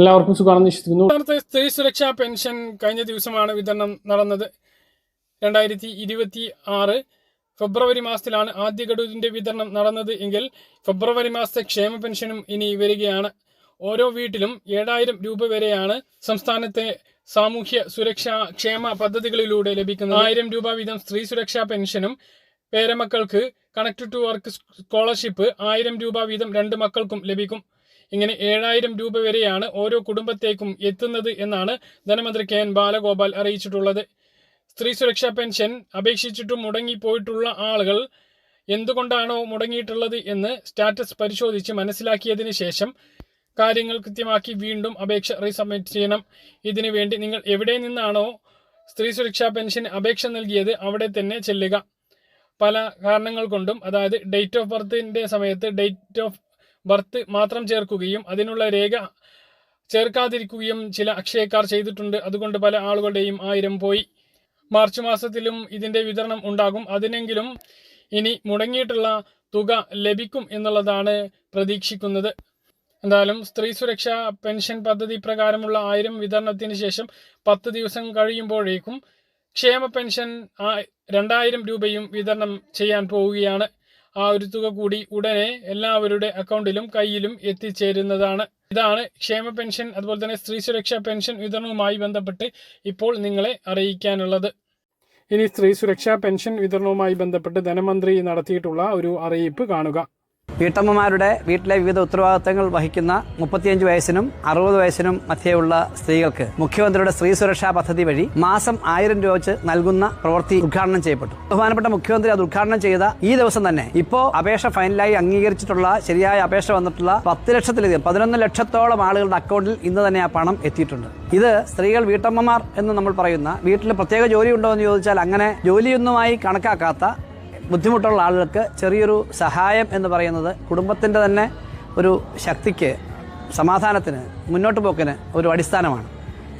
എല്ലാവർക്കും സുഖമാണെന്ന് വിശ്വസിക്കുന്നു. സ്ത്രീ സുരക്ഷാ പെൻഷൻ കഴിഞ്ഞ ദിവസമാണ് വിതരണം നടന്നത്. രണ്ടായിരത്തി ഇരുപത്തി ആറ് ഫെബ്രുവരി മാസത്തിലാണ് ആദ്യ ഘടുവിന്റെ വിതരണം നടന്നത് എങ്കിൽ ഫെബ്രുവരി മാസത്തെ ക്ഷേമ പെൻഷനും ഇനി വരികയാണ്. ഓരോ വീട്ടിലും ഏഴായിരം രൂപ വരെയാണ് സംസ്ഥാനത്തെ സാമൂഹ്യ സുരക്ഷാ ക്ഷേമ പദ്ധതികളിലൂടെ ലഭിക്കുന്നത്. ആയിരം രൂപ വീതം സ്ത്രീ സുരക്ഷാ പെൻഷനും പേരമക്കൾക്ക് കണക്ട് ടു വർക്ക് സ്കോളർഷിപ്പ് ആയിരം രൂപ വീതം രണ്ട് മക്കൾക്കും ലഭിക്കും. ഇങ്ങനെ ഏഴായിരം രൂപ വരെയാണ് ഓരോ കുടുംബത്തേക്കും എത്തുന്നത് എന്നാണ് ധനമന്ത്രി കെ എൻ ബാലഗോപാൽ അറിയിച്ചിട്ടുള്ളത്. സ്ത്രീ സുരക്ഷാ പെൻഷൻ അപേക്ഷിച്ചിട്ടും മുടങ്ങിപ്പോയിട്ടുള്ള ആളുകൾ എന്തുകൊണ്ടാണോ മുടങ്ങിയിട്ടുള്ളത് എന്ന് സ്റ്റാറ്റസ് പരിശോധിച്ച് മനസ്സിലാക്കിയതിന് ശേഷം കാര്യങ്ങൾ കൃത്യമാക്കി വീണ്ടും അപേക്ഷ റീസബ്മിറ്റ് ചെയ്യണം. ഇതിനു വേണ്ടി നിങ്ങൾ എവിടെ നിന്നാണോ സ്ത്രീ സുരക്ഷാ പെൻഷൻ അപേക്ഷ നൽകിയത് അവിടെ തന്നെ ചെല്ലുക. പല കാരണങ്ങൾ കൊണ്ടും അതായത് ഡേറ്റ് ഓഫ് ബർത്തിന്റെ സമയത്ത് ഡേറ്റ് ഓഫ് ബർത്ത് മാത്രം ചേർക്കുകയും അതിനുള്ള രേഖ ചേർക്കാതിരിക്കുകയും ചില അക്ഷയക്കാർ ചെയ്തിട്ടുണ്ട്. അതുകൊണ്ട് പല ആളുകളുടെയും ആയിരം പോയി. മാർച്ച് മാസത്തിലും ഇതിന്റെ വിതരണം ഉണ്ടാകും. അതിനെങ്കിലും ഇനി മുടങ്ങിയിട്ടുള്ള തുക ലഭിക്കും എന്നുള്ളതാണ് പ്രതീക്ഷിക്കുന്നത്. എന്തായാലും സ്ത്രീ സുരക്ഷാ പെൻഷൻ പദ്ധതി പ്രകാരമുള്ള ആയിരം വിതരണത്തിന് ശേഷം പത്ത് ദിവസം കഴിയുമ്പോഴേക്കും ക്ഷേമ പെൻഷൻ രണ്ടായിരം രൂപയും വിതരണം ചെയ്യാൻ പോവുകയാണ്. ആ ഒരു തുക കൂടി ഉടനെ എല്ലാവരുടെ അക്കൗണ്ടിലും കയ്യിലും എത്തിച്ചേരുന്നതാണ്. ഇതാണ് ക്ഷേമ പെൻഷൻ അതുപോലെ തന്നെ സ്ത്രീ സുരക്ഷാ പെൻഷൻ വിതരണവുമായി ബന്ധപ്പെട്ട് ഇപ്പോൾ നിങ്ങളെ അറിയിക്കാനുള്ളത്. ഇനി സ്ത്രീ സുരക്ഷാ പെൻഷൻ വിതരണവുമായി ബന്ധപ്പെട്ട് ധനമന്ത്രി നടത്തിയിട്ടുള്ള ഒരു അറിയിപ്പ് കാണുക. വീട്ടമ്മമാരുടെ വീട്ടിലെ വിവിധ ഉത്തരവാദിത്തങ്ങൾ വഹിക്കുന്ന മുപ്പത്തിയഞ്ച് വയസ്സിനും അറുപത് വയസ്സിനും മധ്യയുള്ള സ്ത്രീകൾക്ക് മുഖ്യമന്ത്രിയുടെ സ്ത്രീ സുരക്ഷാ പദ്ധതി വഴി മാസം ആയിരം രൂപ വെച്ച് നൽകുന്ന പ്രവൃത്തി ഉദ്ഘാടനം ചെയ്യപ്പെട്ടു. ബഹുമാനപ്പെട്ട മുഖ്യമന്ത്രി അത് ഉദ്ഘാടനം ചെയ്ത ഈ ദിവസം തന്നെ ഇപ്പോ അപേക്ഷ ഫൈനലായി അംഗീകരിച്ചിട്ടുള്ള ശരിയായ അപേക്ഷ വന്നിട്ടുള്ള പത്ത് ലക്ഷത്തിലധികം പതിനൊന്ന് ലക്ഷത്തോളം ആളുകളുടെ അക്കൗണ്ടിൽ ഇന്ന് തന്നെ ആ പണം എത്തിയിട്ടുണ്ട്. ഇത് സ്ത്രീകൾ വീട്ടമ്മമാർ എന്ന് നമ്മൾ പറയുന്ന വീട്ടിൽ പ്രത്യേക ജോലി ഉണ്ടോ എന്ന് ചോദിച്ചാൽ അങ്ങനെ ജോലിയൊന്നുമായി കണക്കാക്കാത്ത ബുദ്ധിമുട്ടുള്ള ആളുകൾക്ക് ചെറിയൊരു സഹായം എന്ന് പറയുന്നത് കുടുംബത്തിന്റെ തന്നെ ഒരു ശക്തിക്ക് സമാധാനത്തിന് മുന്നോട്ട് പോക്കിന് ഒരു അടിസ്ഥാനമാണ്.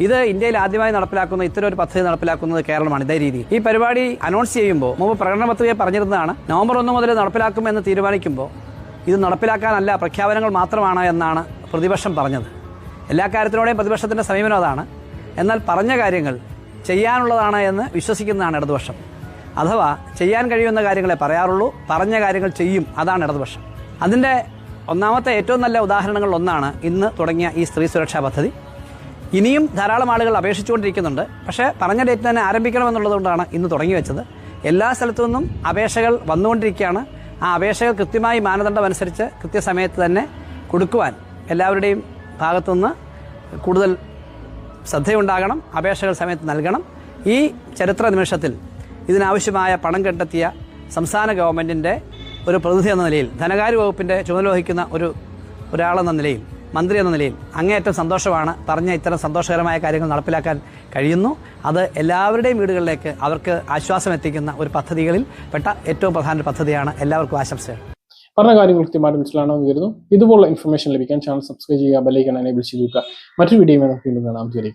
ഇത് ഇന്ത്യയിൽ ആദ്യമായി നടപ്പിലാക്കുന്ന ഇത്തരം ഒരു പദ്ധതി നടപ്പിലാക്കുന്നത് കേരളമാണ് ഇതേ രീതി ഈ പരിപാടി അനൗൺസ് ചെയ്യുമ്പോൾ മുമ്പ് പ്രകടന പത്രിക പറഞ്ഞിരുന്നതാണ് നവംബർ ഒന്ന് മുതൽ നടപ്പിലാക്കും എന്ന് തീരുമാനിക്കുമ്പോൾ ഇത് നടപ്പിലാക്കാനല്ല പ്രഖ്യാപനങ്ങൾ മാത്രമാണ് എന്നാണ് പ്രതിപക്ഷം പറഞ്ഞത്. എല്ലാ കാര്യത്തിനോടെയും പ്രതിപക്ഷത്തിന്റെ സമീപനം അതാണ്. എന്നാൽ പറഞ്ഞ കാര്യങ്ങൾ ചെയ്യാനുള്ളതാണ് എന്ന് വിശ്വസിക്കുന്നതാണ് ഇടതുപക്ഷം. അഥവാ ചെയ്യാൻ കഴിയുന്ന കാര്യങ്ങളെ പറയാറുള്ളൂ പറഞ്ഞ കാര്യങ്ങൾ ചെയ്യും അതാണ് ഇടതുപക്ഷം. അതിന്റെ ഒന്നാമത്തെ ഏറ്റവും നല്ല ഉദാഹരണങ്ങളിൽ ഒന്നാണ് ഇന്ന് തുടങ്ങിയ ഈ സ്ത്രീ സുരക്ഷാ പദ്ധതി. ഇനിയും ധാരാളം ആളുകൾ അപേക്ഷിച്ചുകൊണ്ടിരിക്കുന്നുണ്ട്. പക്ഷേ പറഞ്ഞ ഡേറ്റ് തന്നെ ആരംഭിക്കണമെന്നുള്ളതുകൊണ്ടാണ് ഇന്ന് തുടങ്ങി വെച്ചത്. എല്ലാ സ്ഥലത്തു നിന്നും അപേക്ഷകൾ വന്നുകൊണ്ടിരിക്കുകയാണ്. ആ അപേക്ഷകൾ കൃത്യമായി മാനദണ്ഡം അനുസരിച്ച് കൃത്യസമയത്ത് തന്നെ കൊടുക്കുവാൻ എല്ലാവരുടെയും ഭാഗത്തുനിന്ന് കൂടുതൽ ശ്രദ്ധയുണ്ടാകണം അപേക്ഷകൾ സമയത്ത് നൽകണം. ഈ ചരിത്ര നിമിഷത്തിൽ ഇതിനാവശ്യമായ പണം കണ്ടെത്തിയ സംസ്ഥാന ഗവൺമെന്റിന്റെ ഒരു പ്രതിനിധി എന്ന നിലയിൽ ധനകാര്യ വകുപ്പിന്റെ ചുമതല വഹിക്കുന്ന ഒരു ഒരാളെന്ന നിലയിൽ മന്ത്രി എന്ന നിലയിൽ അങ്ങേയറ്റം സന്തോഷമാണ് പറഞ്ഞ ഇത്തരം സന്തോഷകരമായ കാര്യങ്ങൾ നടപ്പിലാക്കാൻ കഴിയുന്നു. അത് എല്ലാവരുടെയും വീടുകളിലേക്ക് അവർക്ക് ആശ്വാസം എത്തിക്കുന്ന ഒരു പദ്ധതികളിൽ പെട്ട ഏറ്റവും പ്രധാന പദ്ധതിയാണ്. എല്ലാവർക്കും ആശംസകൾ. പറഞ്ഞ കാര്യങ്ങൾ കൃത്യമായിട്ട് മനസ്സിലാണെന്ന് കരുതുന്നു. ഇതുപോലുള്ള ഇൻഫർമേഷൻ ലഭിക്കാൻ ചാനൽ സബ്സ്ക്രൈബ് ചെയ്യുക ബെല്ലൈക്കൺ എനേബിൾ ചെയ്യുക. മറ്റൊരു വീഡിയോ നമുക്ക് വീണ്ടും കാണാം. ശരി